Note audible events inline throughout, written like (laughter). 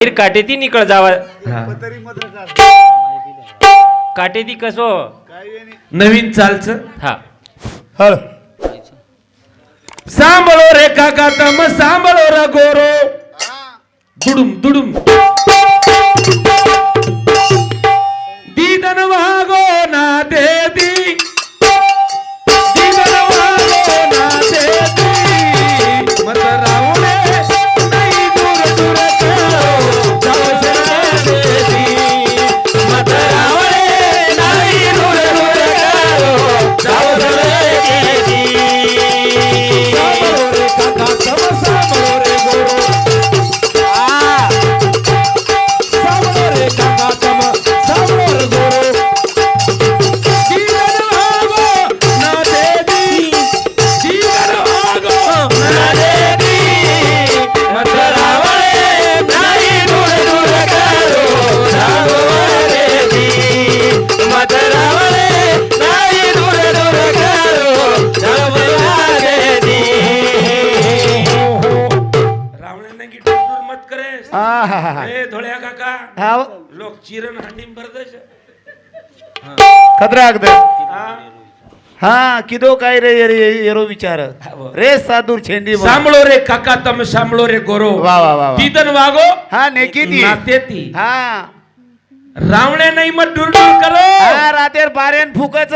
फिर काटेती निकळ जावा. हा. काटेती कसो? नवीन चालचं? हा. हळ सांभळो रे काका तम सांभळो रे गोरो. दुडुम दुडुम. दीदन खतरा अगद हा हा किदो काय रे ये- ये- येरो विचार. रे सादूर छेंडी. सांभळो रे काका तम सांभळो रे गोरो वा वा वा. तीदन वागो हा नेकी ती नाते ती हा रावणे नाही मग दूर दूर करो हा रातेर बारेन फुकच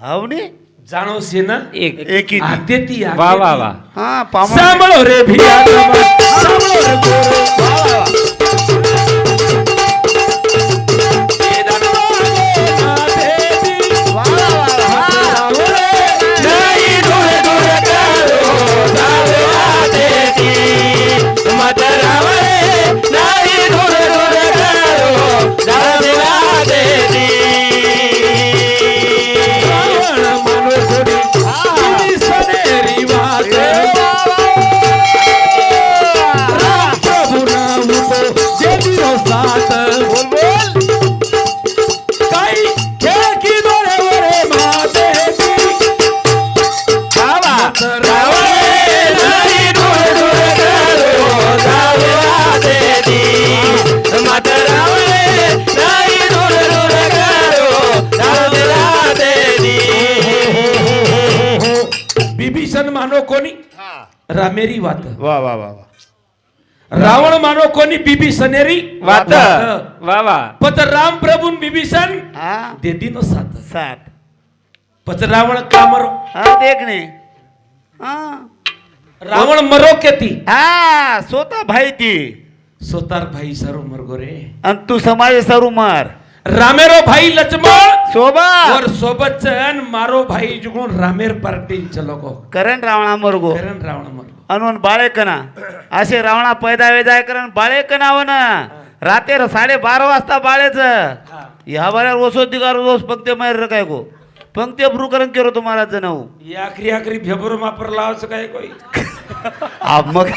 हावनी जाणवसे ना एक एकी ती. आते ती आते वा वा. वा हा सांभळो रे भिया सांभळो रे गोरो वा वा वा. बिभीषण मानो कोणी रामेरी वात वा वा वा रावण मानो कोणी बिभीषणेरी वात वा वा पत राम प्रभून बिभीषण हा देदी नो साथ सात पत रावण का मरो हा देखणे हा रावण मरो केती हा स्वतः भाई ती सोतार भाई सरो मरगो रे आणि तू समाज सरू मार रामेरो भाई लक्ष्मण शोभा। और सोबत चन मारो भाई जुगुण रामेर पार्टी चलोगो। करण रावणा मरगो। करण रावण मरगो। अनुन बाळेकना। असे रावणा पैदा वेजाय करण बाळेकना वन। रातेर साडे बारा वाजता बाळेच। ह्या बऱ्या ओसो दिगार ओस पंक्ते मार काय गो? पंक्ते ब्रू करण केरो तुम्हाला जणव आखरी आखरी भेबर मापर लावच काय कोई? (laughs) आ मग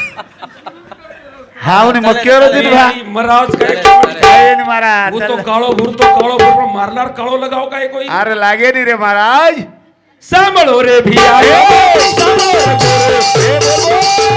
हाव नि मग केरो दिन भा मरावच काय काय नि महाराज वो तो चल. काळो भुरतो काळो भुरतो मारणार काळो लगाव काय कोई अरे लागे नी रे महाराज सांभळो रे भिया सांभळो रे गोरे. नाते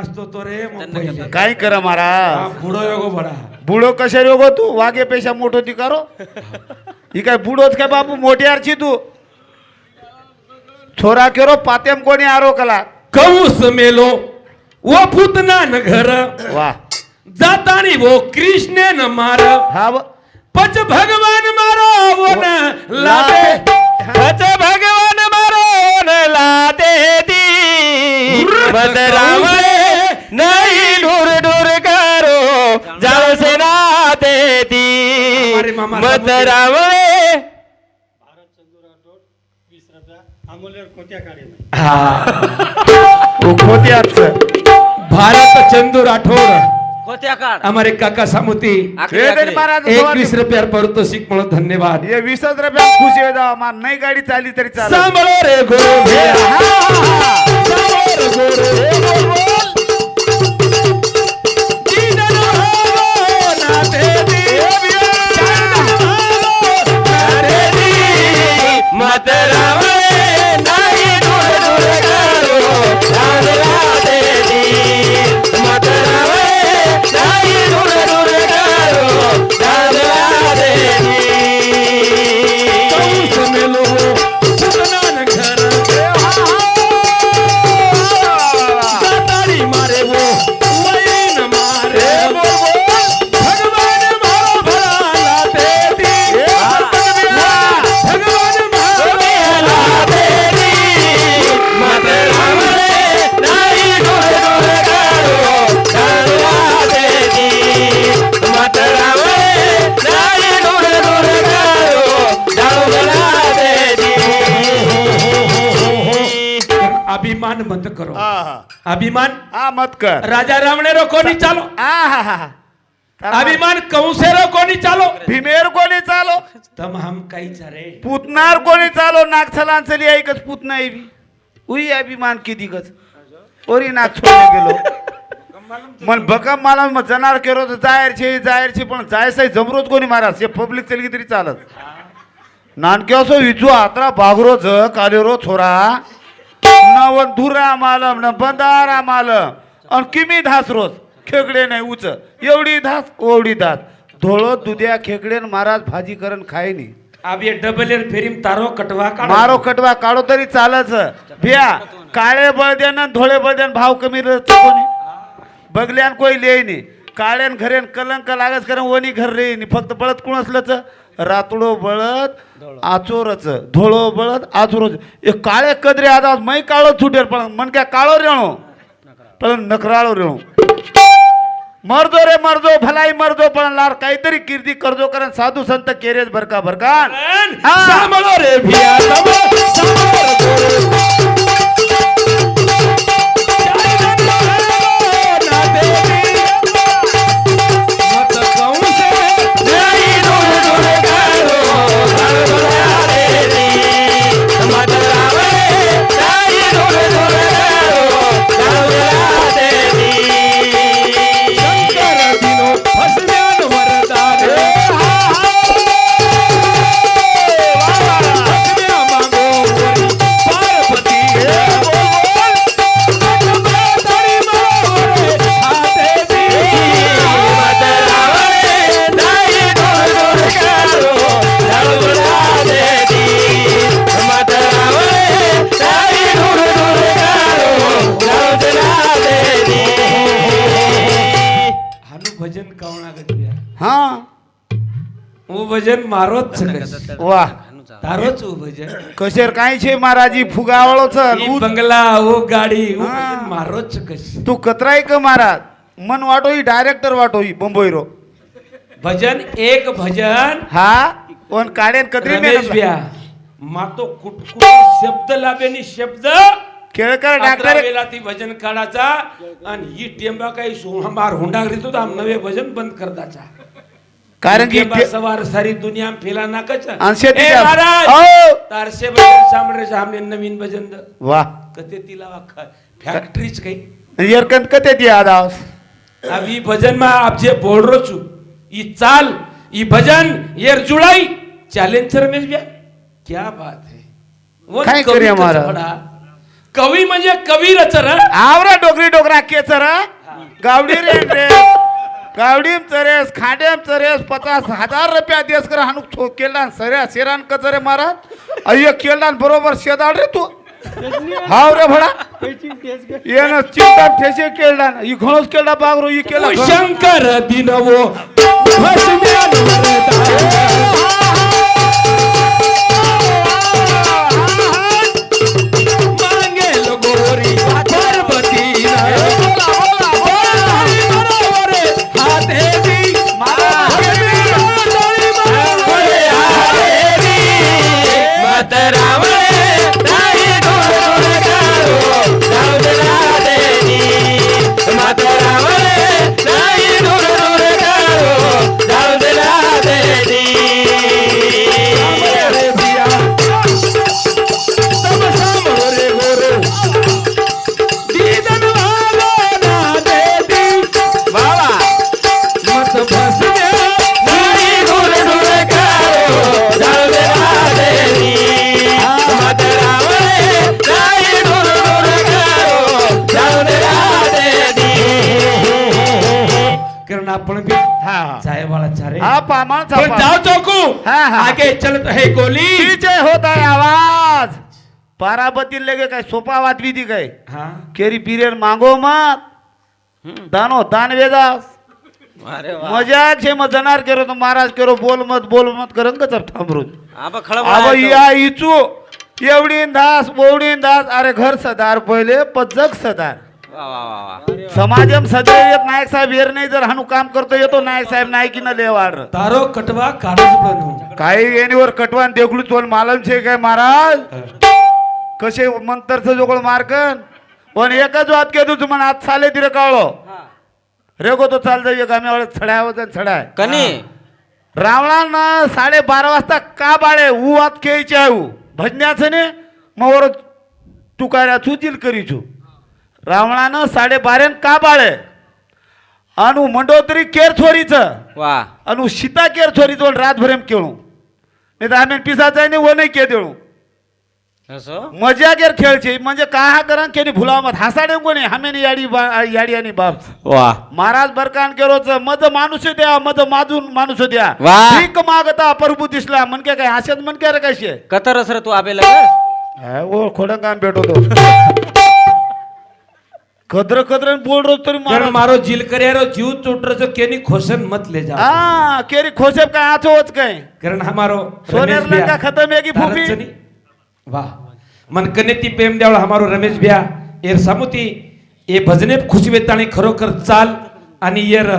नाचतो तो रे. काय करा महाराज? पुढं योगो बडा बुडो कशा रे गो तू? वागे पेशा मोठो ती करो. ही काय बुडोच काय बापू? मोठी आरची तू? छोरा केरो पात्याम कोणी आरो कला कौस मेलो व पुतना न घर. वा. जातानी वो कृष्ण न मार. हा पच भगवान मारो वो. न लादे पच भगवान मारो न लादे दी. मत रावळे नाही दूर दूर करो जाओ से ना दे मत खोट्याचं. भारत चंदू राठोड. हमारे काका सामुती. हे एकवीस रुपयार पारितोषिक म्हणून धन्यवाद. हे वीसच रुपयात खुश आहे जावा नाही गाडी चालली तरी चालेल. रे गुरु. अभिमान बंद करो. अभिमान? हा मत कर. राजा रावणेरो कोणी चालो? हा, हा, हा, हा. तर अभिमान कंसेरो कोणी चालो? भीमेर कोणी चालो? तम हम काही रे पुतनार कोणी चालो? नागसलांचली ऐकच पुतना बी. उई अभिमान किती गच. ओरी नाग छोडले गेलो. मन बकम मला मग जनावर केलो तर जायरचे जायरचे पण जायचं जमरोच कोणी महाराज हे पब्लिक चलगी तरी चालत. नानके असो विचू आत्रा बागरो ज कालेरो छोरा नवन धुरा मालम न बंदारा मालम. आणि किमी धास रोज? खेकडे नाही उच. एवढी धास ओवढी धास. धोळो दुध्या खेकडे न महाराज भाजी करण खाय नाही. अब ये डबल एर फेरीम तारो कटवा काढ. मारो कटवा काढो तरी चालच. भिया काळे बळद्यान आणि धोळे बळद्यान भाव कमी राहतो कोणी? बगल्यान कोई लेई नाही. काळ्यान घरेन कलंक लागच कारण वनी घर रे नाही. फक्त बळत कोण असलंच रातडो बळत आचोरच धोळो बळत आचोरच. ए काळे कदरे आता मै काळो छुटेल पण मन काय काळो रेणो? पण नखराळो रेणो. मरदो रे मरदो भलाई मरदो पण लार काहीतरी कीर्ती करदो कारण साधू संत बरका हा. सांभाळो रे भिया उपजन हो, हो, मारोच वा तारोच उपजन कशेर काय छे महाराजी फुगावळ बंगला ओ गाडी मारोच कश तू कत्राय का महाराज? मन वाटोई डायरेक्टर वाटोई बंबईरो. भजन एक भजन. हा? कोण काढेन कत्री मातो कुटकुट शब्द लाभेनी शब्द. केळकर डॉक्टर ती भजन काढायचा. आणि ही टेंबा काही सोहामार हुंडा घेतो नवे भजन बंद करताचा. कारण की ते- सवार सारी दुनिया फेला नाकच आणि शेती ए जा- महाराज! हो. तारसे भजन सामरे सामने नवीन भजन द। वा कते तिला वा फॅक्टरीच काही यरकंत कते ती आदास अब ई भजन में आप जे बोल रो छु ई चाल ई भजन ये जुड़ाई चॅलेंजर रमेश भैया क्या बात है। वो काय कवी करूया कच महाराज? पडा. कवी म्हणजे कवी रचर आवरा डोकरी डोकरा केचर गावडी रे रे। गावडीम चरेस खांडेम चरेस पचास हजार रुपया देस कर हानू छो केला सऱ्या शेरान कचरे महाराज अय्य केला बरोबर शेदाड रे तू. हाव रे भडा. येन चिंता ठेसे केळडा ई घणोच केळडा बागरो ई केला. शंकर दिनवो भस्म्यानवर हा, हा. आगे चलत है गोली। पीछे होता है आवाज। पाराबती लगे काय सोपा बात भी दी काय हाँ। केरी पिरियड मागो मत। दानो दान वेदास अरे वा मजाक छे मग जनार केरो तो महाराज केरो बोल मत बोल मत करंग का चप थांबरून आबा आहे तो. या इचू एवढी दास बोवडी दास अरे घर सदार पहिले सदार। वा वा वा समाजम सदैव येत नायक साहेब हेर नाही जर हानू काम करतो येतो नायक साहेब नायकीनं लेवाड तारो कटवा काढच बनू काही येणीवर कटवान देगलू तोल मालम छे काय महाराज. कसे मंतरचं जोगळ मार्कन. पण एकच वाद के तुझ मन आज साले तिरे काळो. रेगो तो चाल जाऊ गाम्यावर छड्या होत्या छड्या कनी. रावणानं साडे बारा वाजता का बाळे ऊ वात खेळचे आहे भजन्याचं ने मग तुकाऱ्या चुचील करीचू. रावणानं साडे बारेन का बाळे? अनु मंडोतरी केर छोरीचं वा. अनु सीता केर छोरीचं रातभरेम केळू. नाही तर आम्ही पिसाचा नाही वो नाही के असो? मजा गेर खेळचे. म्हणजे का हा करा केनी भुलाव मत हसाडे कोणी? हामेनी याडी बा- याडी आणि बाप. वा. महाराज बरकान केरोच मज माणूस द्या मज माजून माणूस द्या. वाह. भीक मागता प्रभू दिसला. म्हणके काय? हास्यात म्हणके रे कशी कतर असर तू आबे लग ओ खोडं काम भेटो तो कद्र कद्र बोल रोज तरी महाराज मारो. जिलकर्यारो जीव चोटरचो केनी खोसन मत ले जा हा केरी खोसेब काय आचोच काय? कारण हमारो भैया, लंका खतम है की फूफी? वाह. मन कने ती प्रेम देवळ हमारो रमेश भ्या एर सामुती ए भजने खुश वेताणी खरोखर चाल आणि येर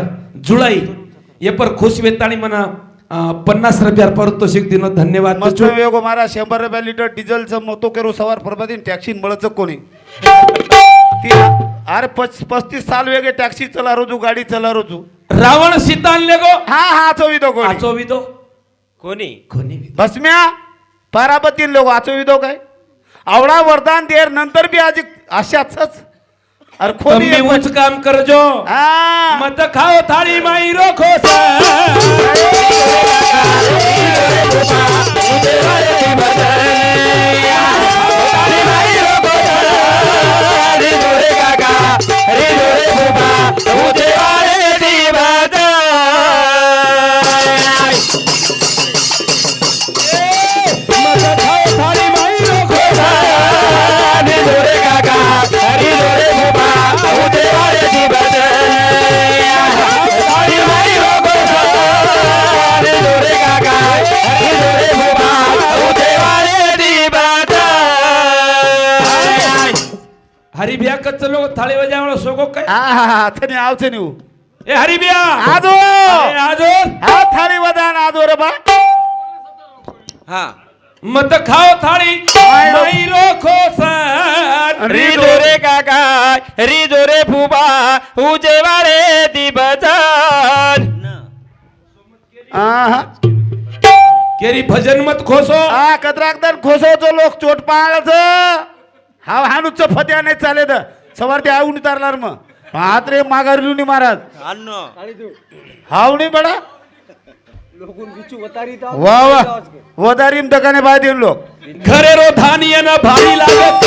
जुळाई. ये पर खुश वेताणी मना पन्नास रुपयार पारितोषिक दिनो धन्यवाद. मस्त. वेगो महाराज शंभर रुपया लिटर डिझेलचं मतो केरो सवार फरबादीन टॅक्सी મળच कोणी. ती अरे पच पस्तीस साल वेगे टॅक्सी चला रोजू गाडी चला रोजू. रावण सीता आणले गो. हा हा चोविदो कोणी? आचो विदो कोणी कोणी भस्म्या पाराबती लोक वाचवितो काय? आवडा वरदान देर नंतर बी आज अशाच अरे खोली कमी उंच काम करजो. हा. मत खाओ थाळी माई रो खोसा हा थनी आवचे निऊ ए हरी भ्या आजो अरे आजो हा थाळी वदान आजो रे बा. हा. मत खाओ थाळी माई रो खोसा री दोरे काका री दोरे फुबा उजे वारे ती बजान हा केरी भजन मत खोसो। हा कत्राकदन खोसवतो लोक चोट पाळच हा हानुच फत्या नाही चाले तर सवार ते आवून उतारणार मग. हात रे माघारी महाराज. अन्न हावणी बडा. वा वा. वदारीम दकाने बाय देन लोक. घरे रो धानी न भारी लागत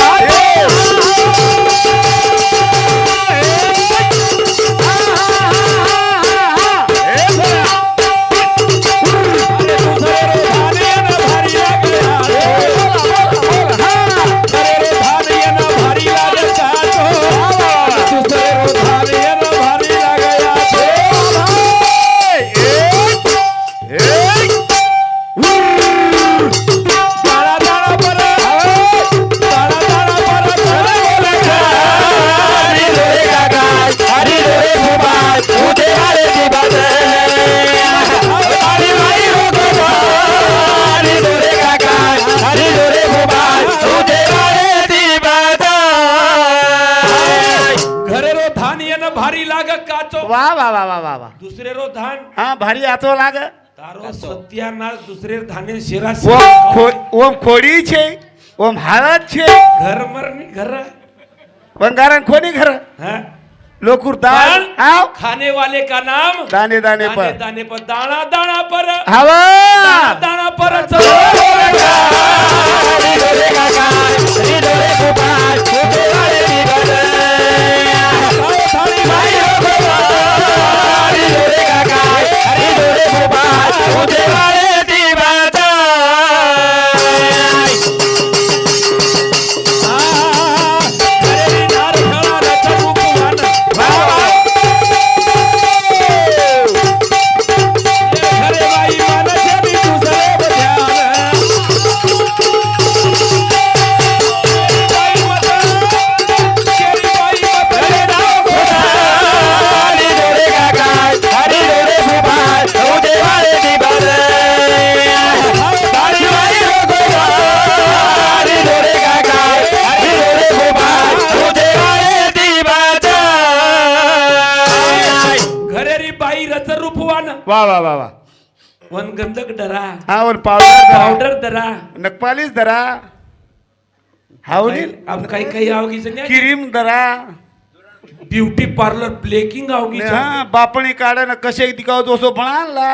वा वा वा वा वा वा. दुसरे रो धान. हा भारी आतो लाग. तारो सत्यानाश दुसरे धाने शिरा ओम खोडी छे ओम हळद छे. घर मरनी घर. बंगारण खोनी घर. हाँ? लोकूर दाल आव खाने वाले का नाम? दाने दाने पर. दाने पर दाना दाना पर. हवा. वा वा वा. वा वन गंधक डरा हा वर पावडर धरा. पावडर डरा नखपालीस धरा हावली अब काही काही आवगी क्रीम धरा ब्युटी पार्लर ब्लेकिंग आवगी हा बापणी काढा कसे दिकाव जोसो बनाला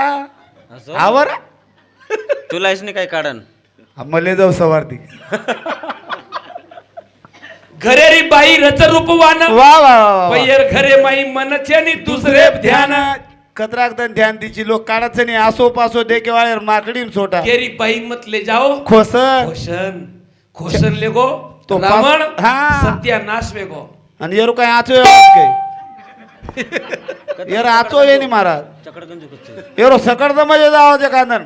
असं? आवर तुला इसने काय काढन मले जाऊ सवारती घरे री बाई रच रूपवान वा वा वा, वा वा पैर घरे माई मनचे आणि दुसरे ध्यान कतराक दन ध्यान दिची लोक काढाच नाही आसो पासो देके वाळेर माकडी सोटा केरी बाई मत ले जाओ खोस खोशन खोशन लेगो तो तो रावण पास- हा. सत्यानाश वेगो आणि येरू काय आचो काय येर आचो ये नी महाराज चकडगंज कच्चं. येरो सकड मजा जावं ते कांदन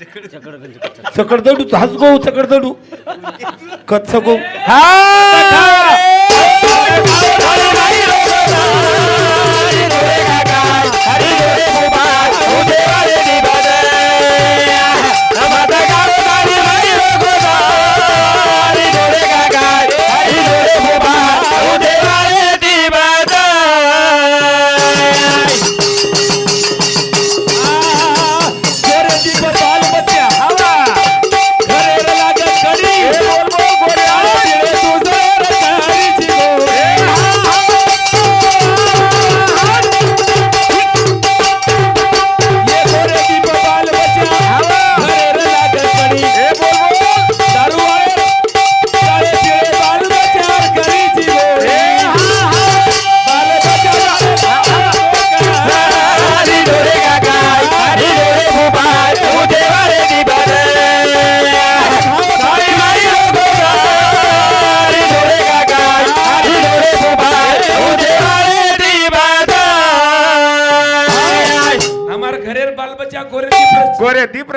चकडगंज कच्चं. सकड दडू हाच गो सकड दडू कत सकू हा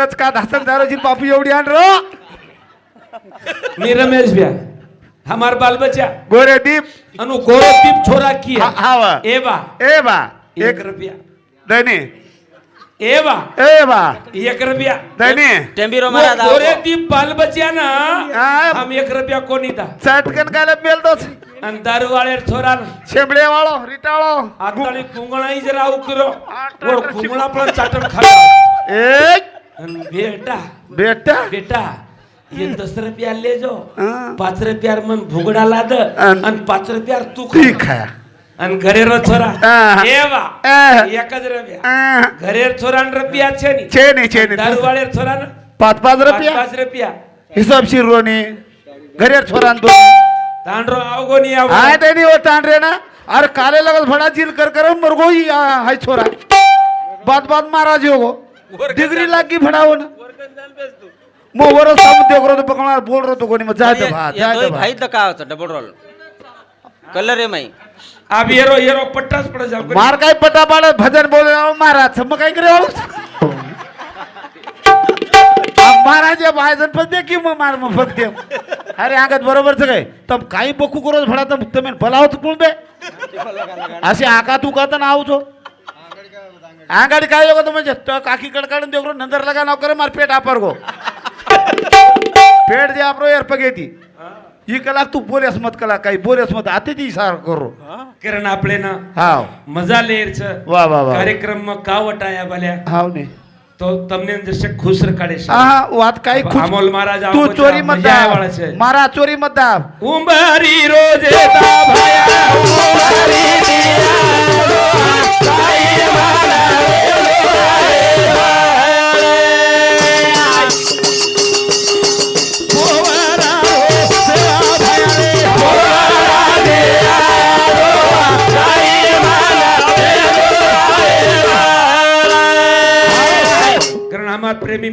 दीप रचका धासन दारोजी बापू एवढी आण रो मी रमेश भ्या हमार बाल बच्चा गोरे दीप. अनु गोरो दीप छोरा की हा? हा वा. एवा ए बा एक रुपया. दैने एवा ए बा एक रुपया. दैने टेंबिरो वो महाराज आओ. गोरे दीप बाल बच्चा ना. हम एक रुपया कोणी दा चटकन काय मेल दोच आणि दारू वाळे छोरा शेंबडे वाळो रिटाळो. आता कुंगळाई जरा उकरो कुंगळा पण चाटण खाता. एक. बेटा बेटा बेटा ये दस रुपया ले जो हा. पाच रुपयार मन भुगडा लाद अन- आणि पाच रुपयार तू ती खा. खाया आणि घरेरो छोरा हा. एवा हा. एकच रुपया आ, ઘરેર છોરાન રૂપિયા છે ની छे नाही छे नाही દારૂ વાળે છોરાન पाच पाच પાંચ रुपया પાંચ રૂપિયા हिसाब शिरोनी घरी छोरान तो તાંડરો આવગો ની આવગો हाय ते नाही होत रे ना अरे काले लगत भडा चिल कर कर मरगो ही आ, हाय छोरा बात बात महाराज हो डिग्री लागी भडावं ना. मग वरच उद्योग राहतो पकडणार बोल राहतो कोणी मग जायचं भा जायचं भा भाई तर काय होतं? डबल रोल कलर आहे माई. अब ये रो ये रो पट्टाच पडत मार काय पटा पाडत? भजन बोल महाराज मग काय करे? महाराज भाजन पण दे की मग मार मग फक्त अरे आगत बरोबरच काय? तर काही बकू करत भडा तर मेन भला होत कुळबे. असे आका तू का तर नावचो ಅಂಗಡಿ ಕಾಯಿಲೆ ಮಂಜಿ ಸ್ಟಾಕ್ ಹಾಕಿ ಕಡೆ ಕಡೆ ದೇವ್ರು ನಂದರ್ಲಾಗ ನಾವ್ಕರ ಮಾರ್ ಪೇಟ್ ಆಪರ್ಗೋ पेट दे आपरो यार पगेती ही कला तू बोलेस मत कला काही बोलेस मत आता ती सार करू. कारण आपले ना हा मजा लेरच वा वा वा. कार्यक्रम मग का वटाया भल्या? हाव ने. तो तमने जैसे खुश रखड़े हा बात काय खुश अमोल महाराज तू चोरी मत म्हणजे दा महाराज चोरी मत दा उमरी रोजे दा भाया उमरी prêmio